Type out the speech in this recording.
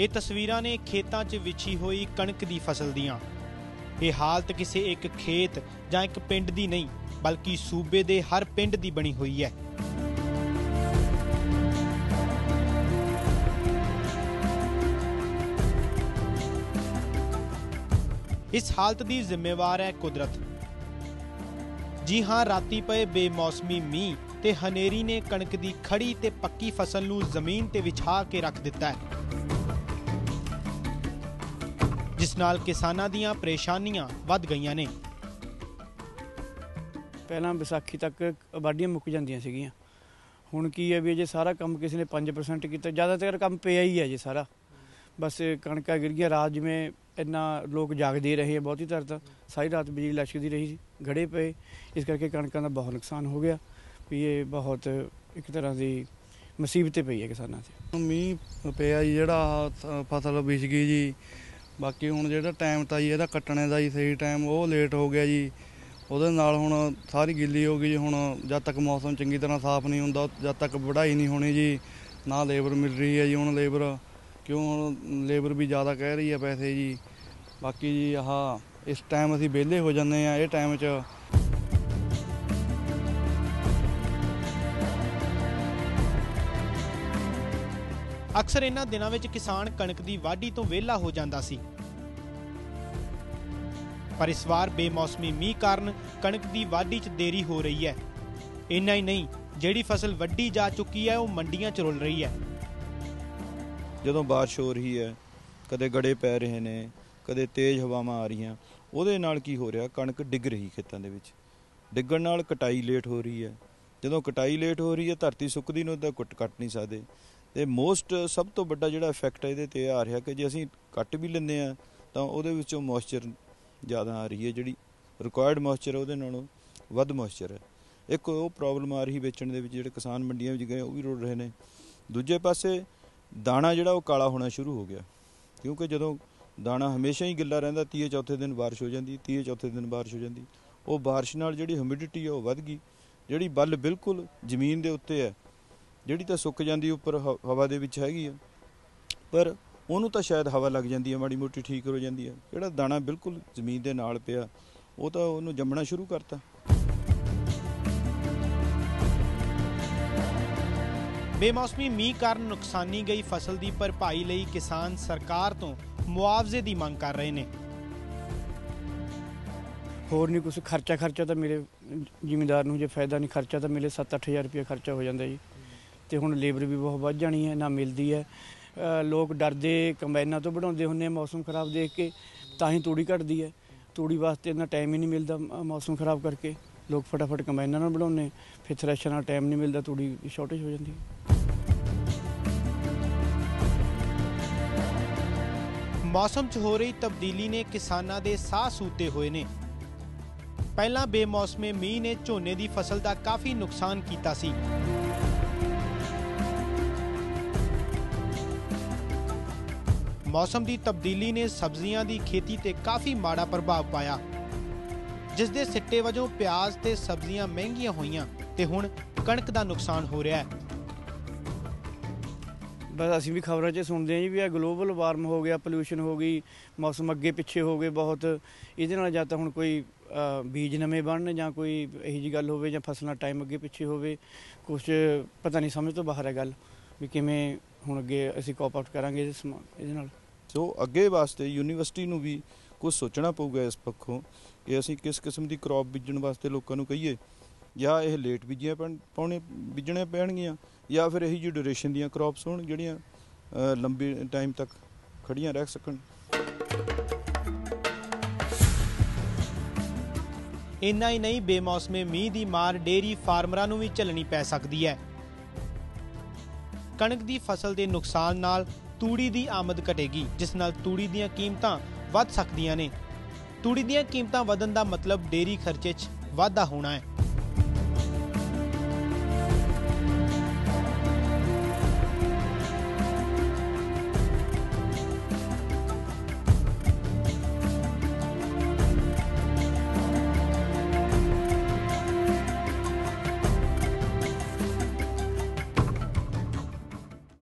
ਇਹ ਤਸਵੀਰਾਂ ਨੇ ਖੇਤਾਂ 'ਚ ਵਿਛੀ ਹੋਈ ਕਣਕ ਦੀ ਫਸਲ ਦੀਆਂ। ਇਹ ਹਾਲਤ ਕਿਸੇ ਇੱਕ ਖੇਤ ਜਾਂ ਇੱਕ ਪਿੰਡ ਦੀ ਨਹੀਂ, ਬਲਕਿ ਸੂਬੇ ਦੇ ਹਰ ਪਿੰਡ ਦੀ ਬਣੀ ਹੋਈ ਹੈ। ਇਸ ਹਾਲਤ ਦੀ ਜ਼ਿੰਮੇਵਾਰ ਹੈ ਕੁਦਰਤ। ਜੀ ਹਾਂ, ਰਾਤੀ ਪਏ ਬੇਮੌਸਮੀ ਮੀਂਹ ਤੇ ਹਨੇਰੀ ਨੇ ਕਣਕ ਦੀ ਖੜੀ ਤੇ ਪੱਕੀ ਫਸਲ ਨੂੰ ਜ਼ਮੀਨ ਤੇ ਵਿਛਾ ਕੇ ਰੱਖ ਦਿੱਤਾ ਹੈ। ਜਿਸ ਨਾਲ ਕਿਸਾਨਾਂ ਦੀਆਂ ਪਰੇਸ਼ਾਨੀਆਂ ਵੱਧ ਗਈਆਂ ਨੇ। ਪਹਿਲਾਂ ਵਿਸਾਖੀ ਤੱਕ ਵਾਢੀਆਂ ਮੁੱਕ ਜਾਂਦੀਆਂ ਸੀਗੀਆਂ। ਹੁਣ ਕੀ ਹੈ ਵੀ ਜੇ ਸਾਰਾ ਕੰਮ ਕਿਸੇ ਨੇ 5% ਕੀਤਾ। ਜ਼ਿਆਦਾਤਰ ਕੰਮ ਪਿਆ ਹੀ ਹੈ ਜੀ ਸਾਰਾ। ਬਸ ਕਣਕਾਂ ਗਿਰ ਗਈਆਂ ਰਾਤ ਜਿਵੇਂ ਇੰਨਾ ਲੋਕ ਜਾਗਦੇ ਰਹੇ ਆ ਬਹੁਤੀ ਤਰ ਤਾਂ। ਸਾਰੀ ਰਾਤ ਬਿਜਲੀ ਲਸ਼ਕਦੀ ਰਹੀ ਸੀ ਗੜੇ ਪਏ। ਇਸ ਕਰਕੇ ਕਣਕਾਂ ਦਾ ਬਹੁਤ ਨੁਕਸਾਨ ਹੋ ਗਿਆ ਵੀ ਇਹ ਬਹੁਤ ਇੱਕ ਤਰ੍ਹਾਂ ਦੀ ਮੁਸੀਬਤ ਪਈ ਹੈ ਕਿਸਾਨਾਂ ਤੇ ਮੀਂਹ ਪਿਆ ਜੀ ਜਿਹੜਾ ਫਸਲ ਵਿਛ ਗਈ ਜੀ ਬਾਕੀ ਹੁਣ ਜਿਹੜਾ ਟਾਈਮ ਤਾਂ ਜੀ ਇਹਦਾ ਕੱਟਣੇ ਦਾ ਜੀ ਸਹੀ ਟਾਈਮ ਉਹ ਲੇਟ ਹੋ ਗਿਆ ਜੀ। ਉਹਦੇ ਨਾਲ ਹੁਣ ਸਾਰੀ ਗਿੱਲੀ ਹੋ ਗਈ ਜੀ, ਹੁਣ ਜਦ ਤੱਕ ਮੌਸਮ ਚੰਗੀ ਤਰ੍ਹਾਂ ਸਾਫ਼ ਨਹੀਂ ਹੁੰਦਾ, ਜਦ ਤੱਕ ਵਢਾਈ ਨਹੀਂ ਹੋਣੀ ਜੀ, ਨਾ ਲੇਬਰ ਮਿਲ ਰਹੀ ਹੈ ਜੀ ਹੁਣ ਲੇਬਰ ਕਿਉਂ ਹੁਣ ਲੇਬਰ ਵੀ ਜ਼ਿਆਦਾ ਕਹਿ ਰਹੀ ਹੈ ਪੈਸੇ ਜੀ। ਬਾਕੀ ਜੀ ਆਹ, ਇਸ ਟਾਈਮ ਅਸੀਂ ਵਿਹਲੇ ਹੋ ਜਾਂਦੇ ਆ ਇਹ ਟਾਈਮ 'ਚ ਅਕਸਰ ਇਹਨਾਂ ਦਿਨਾਂ ਵਿੱਚ ਕਿਸਾਨ ਕਣਕ ਦੀ ਵਾਢੀ ਤੋਂ ਵਿਹਲਾ ਹੋ ਜਾਂਦਾ ਸੀ। ਪਰ ਇਸ ਵਾਰ ਬੇਮੌਸਮੀ ਮੀਂਹ ਕਾਰਨ ਕਣਕ ਦੀ ਵਾਢੀ 'ਚ ਦੇਰੀ ਹੋ ਰਹੀ ਹੈ। ਇੰਨਾ ਹੀ ਨਹੀਂ, ਜਿਹੜੀ ਫਸਲ ਵੱਢੀ ਜਾ ਚੁੱਕੀ ਹੈ, ਉਹ ਮੰਡੀਆਂ 'ਚ ਰੁਲ ਰਹੀ ਹੈ। ਜਦੋਂ ਬਾਰਿਸ਼ ਹੋ ਰਹੀ ਹੈ, ਕਦੇ ਗੜੇ ਪੈ ਰਹੇ ਨੇ, ਕਦੇ ਤੇਜ਼ ਹਵਾਵਾਂ ਆ ਰਹੀਆਂ, ਉਹਦੇ ਨਾਲ ਕੀ ਹੋ ਰਿਹਾ, ਕਣਕ ਡਿੱਗ ਰਹੀ ਖੇਤਾਂ ਦੇ ਵਿੱਚ। ਡਿੱਗਣ ਨਾਲ ਕਟਾਈ ਲੇਟ ਹੋ ਰਹੀ ਹੈ। ਜਦੋਂ ਕਟਾਈ ਲੇਟ ਹੋ ਰਹੀ ਹੈ, ਧਰਤੀ ਸੁੱਕਦੀ ਨੂੰ ਤਾਂ ਕੁੱਟ ਕੱਟ ਨਹੀਂ ਸਕਦੇ। ਤੇ ਮੋਸਟ ਸਭ ਤੋਂ ਵੱਡਾ ਜਿਹੜਾ ਇਫੈਕਟ ਇਹਦੇ ਤੇ ਆ ਰਿਹਾ ਕਿ ਜੇ ਅਸੀਂ ਕੱਟ ਵੀ ਲੈਂਦੇ ਆ ਤਾਂ ਉਹਦੇ ਵਿੱਚੋਂ ਮੋਇਸਚਰ ਜ਼ਿਆਦਾ ਆ ਰਹੀ ਹੈ, ਜਿਹੜੀ ਰਿਕੁਆਇਰਡ ਮੋਇਸਚਰ ਉਹਦੇ ਨਾਲੋਂ ਵੱਧ ਮੋਇਸਚਰ ਹੈ। ਇੱਕ ਉਹ ਪ੍ਰੋਬਲਮ ਆ ਰਹੀ ਵੇਚਣ ਦੇ ਵਿੱਚ, ਜਿਹੜੇ ਕਿਸਾਨ ਮੰਡੀਆਂ ਵਿੱਚ ਗਏ, ਉਹ ਵੀ ਰੁੜ ਰਹੇ ਨੇ। ਦੂਜੇ ਪਾਸੇ ਦਾਣਾ ਜਿਹੜਾ ਉਹ ਕਾਲਾ ਹੋਣਾ ਸ਼ੁਰੂ ਹੋ ਗਿਆ, ਕਿਉਂਕਿ ਜਦੋਂ ਦਾਣਾ ਹਮੇਸ਼ਾ ਹੀ ਗਿੱਲਾ ਰਹਿੰਦਾ, ਤੀਏ ਚੌਥੇ ਦਿਨ ਬਾਰਿਸ਼ ਹੋ ਜਾਂਦੀ, ਤੀਏ ਚੌਥੇ ਦਿਨ ਬਾਰਿਸ਼ ਹੋ ਜਾਂਦੀ। ਉਹ ਬਾਰਿਸ਼ ਨਾਲ ਜਿਹੜੀ ਹਿਊਮਿਡਿਟੀ ਹੈ ਉਹ ਵੱਧ ਗਈ। ਜਿਹੜੀ ਬੱਲ ਬਿਲਕੁਲ ਜ਼ਮੀਨ ਦੇ ਉੱਤੇ ਹੈ ਜਿਹੜੀ ਤਾਂ ਸੁੱਕ ਜਾਂਦੀ ਉੱਪਰ ਹ- ਹਵਾ ਦੇ ਵਿੱਚ ਹੈਗੀ ਆ। ਪਰ ਉਹਨੂੰ ਤਾਂ ਸ਼ਾਇਦ ਹਵਾ ਲੱਗ ਜਾਂਦੀ ਹੈ ਮਾੜੀ ਮੋਟੀ ਠੀਕ ਹੋ ਜਾਂਦੀ ਹੈ ਜਿਹੜਾ ਦਾਣਾ ਬਿਲਕੁਲ ਜ਼ਮੀਨ ਦੇ ਨਾਲ ਪਿਆ ਉਹ ਤਾਂ ਉਹਨੂੰ ਜੰਮਣਾ ਸ਼ੁਰੂ ਕਰਤਾ। ਬੇਮੌਸਮੀ ਮੀਂਹ ਕਾਰਨ ਨੁਕਸਾਨੀ ਗਈ ਫਸਲ ਦੀ ਭਰਪਾਈ ਲਈ ਕਿਸਾਨ ਸਰਕਾਰ ਤੋਂ ਮੁਆਵਜ਼ੇ ਦੀ ਮੰਗ ਕਰ ਰਹੇ ਨੇ। ਹੋਰ ਨਹੀਂ ਕੁਝ ਖਰਚਾ ਖਰਚਾ ਤਾਂ ਮੇਰੇ ਜ਼ਿਮੀਂਦਾਰ ਨੂੰ ਜੇ ਫਾਇਦਾ ਨਹੀਂ ਖਰਚਾ ਤਾਂ ਮਿਲੇ 7-8000 ਰੁਪਏ ਖਰਚਾ ਹੋ ਜਾਂਦਾ ਜੀ। ਤੇ ਹੁਣ ਲੇਬਰ ਵੀ ਬਹੁਤ ਵੱਧ ਜਾਣੀ ਹੈ, ਨਾ ਮਿਲਦੀ ਹੈ। ਲੋਕ ਡਰਦੇ ਕੰਬਾਈਨਾਂ ਤੋਂ ਵਢਾਉਂਦੇ ਹੁੰਦੇ ਮੌਸਮ ਖਰਾਬ ਦੇਖ ਕੇ, ਤਾਂ ਹੀ ਤੂੜੀ ਘਟਦੀ ਹੈ। ਤੂੜੀ ਵਾਸਤੇ ਇੰਨਾ ਟਾਈਮ ਹੀ ਨਹੀਂ ਮਿਲਦਾ ਮੌਸਮ ਖਰਾਬ ਕਰਕੇ। ਲੋਕ ਫਟਾਫਟ ਕੰਬਾਈਨਾਂ ਨਾਲ ਵਢਾਉਂਦੇ ਫਿਰ ਥ੍ਰੈਸ਼ਰ ਨਾਲ ਟਾਈਮ ਨਹੀਂ ਮਿਲਦਾ, ਤੂੜੀ ਦੀ ਸ਼ਾਰਟੇਜ ਹੋ ਜਾਂਦੀ ਹੈ। ਮੌਸਮ 'ਚ ਹੋ ਰਹੀ ਤਬਦੀਲੀ ਨੇ ਕਿਸਾਨਾਂ ਦੇ ਸਾਹ ਸੂਤੇ ਹੋਏ ਨੇ। ਪਹਿਲਾਂ ਬੇਮੌਸਮੇ ਮੀਂਹ ਨੇ ਝੋਨੇ ਦੀ ਫਸਲ ਦਾ ਕਾਫੀ ਨੁਕਸਾਨ ਕੀਤਾ ਸੀ। ਮੌਸਮ ਦੀ ਤਬਦੀਲੀ ਨੇ ਸਬਜ਼ੀਆਂ ਦੀ ਖੇਤੀ ਤੇ ਕਾਫੀ ਮਾੜਾ ਪ੍ਰਭਾਵ ਪਾਇਆ। ਜਿਸ ਦੇ ਸਿੱਟੇ ਵਜੋਂ ਪਿਆਜ਼ ਤੇ ਸਬਜ਼ੀਆਂ ਮਹਿੰਗੀਆਂ ਹੋਈਆਂ ਤੇ ਹੁਣ ਕਣਕ ਦਾ ਨੁਕਸਾਨ ਹੋ ਰਿਹਾ ਹੈ। ਬਸ ਅਸੀਂ ਵੀ ਖਬਰਾਂ 'ਚ ਸੁਣਦੇ ਹਾਂ ਜੀ ਵੀ ਇਹ ਗਲੋਬਲ ਵਾਰਮ ਹੋ ਗਿਆ ਪੋਲੂਸ਼ਨ ਹੋ ਗਈ ਮੌਸਮ ਅੱਗੇ ਪਿੱਛੇ ਹੋ ਗਏ ਬਹੁਤ। ਇਹਦੇ ਨਾਲ ਜਾਂ ਤਾਂ ਹੁਣ ਕੋਈ ਅ, ਬੀਜ ਨਵੇਂ ਬਣਨ ਜਾਂ ਕੋਈ ਇਹੋ ਜੀ ਗੱਲ ਹੋਵੇ ਜਾਂ ਫਸਲਾਂ ਟਾਈਮ ਅੱਗੇ ਪਿੱਛੇ ਹੋਵੇ ਕੁਝ ਪਤਾ ਨਹੀਂ ਸਮਝ ਤੋਂ ਬਾਹਰ ਹੈ ਗੱਲ ਵੀ ਕਿਵੇਂ ਹੁਣ ਅੱਗੇ ਅਸੀਂ ਕੋਪ ਆਊਟ ਕਰਾਂਗੇ ਇਹਦੇ ਸਮਾ- ਇਹਦੇ ਨਾਲ। ਸੋ ਅੱਗੇ ਵਾਸਤੇ ਯੂਨੀਵਰਸਿਟੀ ਨੂੰ ਵੀ ਕੁਝ ਸੋਚਣਾ ਪਊਗਾ ਇਸ ਪੱਖੋਂ ਕਿ ਅਸੀਂ ਕਿਸ ਕਿਸਮ ਦੀ ਕ੍ਰੌਪ ਬੀਜਣ ਵਾਸਤੇ ਲੋਕਾਂ ਨੂੰ ਕਹੀਏ, ਜਾਂ ਇਹ ਲੇਟ ਬੀਜੀਆਂ ਪੈਣ ਪਾਉਣੇ ਬੀਜਣੇ ਪੈਣਗੀਆਂ, ਜਾਂ ਫਿਰ ਇਹੀ ਜਿਹੀ ਡਿਊਰੇਸ਼ਨ ਦੀਆਂ ਕ੍ਰੌਪਸ ਹੋਣ ਜਿਹੜੀਆਂ ਲੰਬੇ ਟਾਈਮ ਤੱਕ ਖੜੀਆਂ ਰਹਿ ਸਕਣ। ਇੰਨਾ ਹੀ ਨਹੀਂ, ਬੇਮੌਸਮੇ ਮੀਂਹ ਦੀ ਮਾਰ ਡੇਰੀ ਫਾਰਮਰਾਂ ਨੂੰ ਵੀ ਝੱਲਣੀ ਪੈ ਸਕਦੀ ਹੈ। ਕਣਕ ਦੀ ਫਸਲ ਦੇ ਨੁਕਸਾਨ ਨਾਲ ਤੂੜੀ ਦੀ ਆਮਦ ਘਟੇਗੀ, ਜਿਸ ਨਾਲ ਤੂੜੀ ਦੀਆਂ ਕੀਮਤਾਂ ਵੱਧ ਸਕਦੀਆਂ ਨੇ। ਤੂੜੀ ਦੀਆਂ ਕੀਮਤਾਂ ਵਧਣ ਦਾ ਮਤਲਬ ਡੇਰੀ ਖਰਚੇ 'ਚ ਵਾਧਾ ਹੋਣਾ ਹੈ।